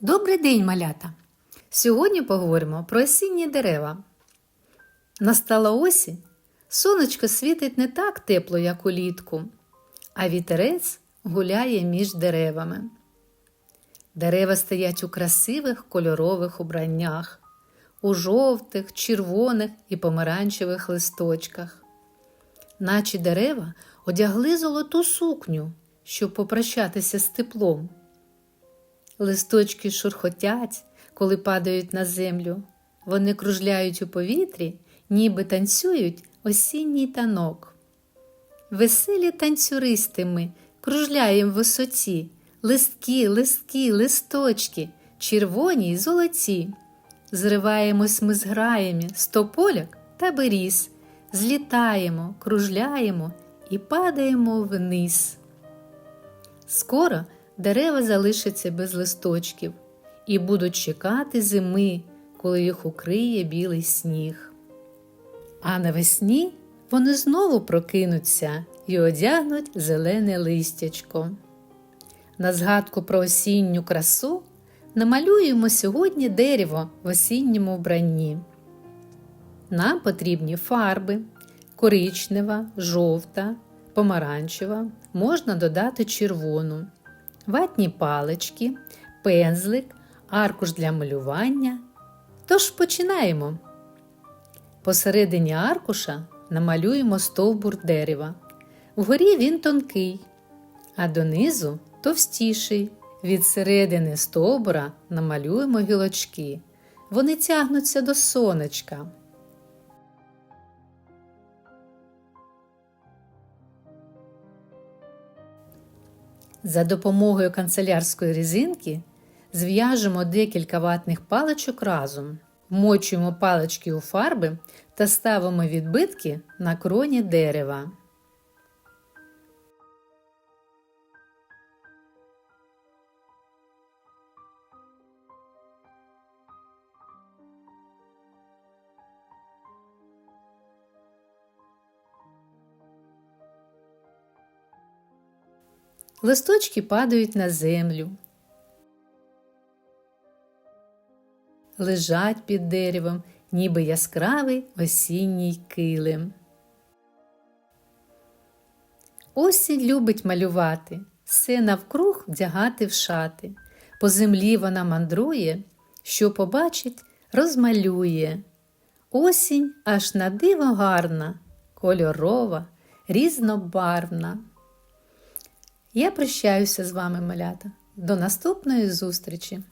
Добрий день, малята! Сьогодні поговоримо про осінні дерева. Настала осінь, сонечко світить не так тепло, як улітку, а вітерець гуляє між деревами. Дерева стоять у красивих кольорових убраннях, у жовтих, червоних і помаранчевих листочках. Наче дерева одягли золоту сукню, щоб попрощатися з теплом. Листочки шурхотять, коли падають на землю. Вони кружляють у повітрі, ніби танцюють осінній танок. Веселі танцюристи ми кружляєм в висоті, листки, листки, листочки, червоні й золоті. Зриваємось ми з граями з та беріз, злітаємо, кружляємо і падаємо вниз. Скоро дерева залишаться без листочків і будуть чекати зими, коли їх укриє білий сніг. А навесні вони знову прокинуться і одягнуть зелене листячко. На згадку про осінню красу намалюємо сьогодні дерево в осінньому вбранні. Нам потрібні фарби коричнева, жовта, помаранчева, можна додати червону, ватні палички, пензлик, аркуш для малювання. Тож починаємо. Посередині аркуша намалюємо стовбур дерева. Вгорі він тонкий, а донизу товстіший. Від середини стовбура намалюємо гілочки. Вони тягнуться до сонечка. За допомогою канцелярської резинки зв'яжемо декілька ватних паличок разом, вмочуємо палички у фарби та ставимо відбитки на кроні дерева. Листочки падають на землю, лежать під деревом, ніби яскравий осінній килим. Осінь любить малювати, все навкруг вдягати в шати. По землі вона мандрує, що побачить, розмалює. Осінь аж на диво гарна, кольорова, різнобарвна. Я прощаюся з вами, малята. До наступної зустрічі!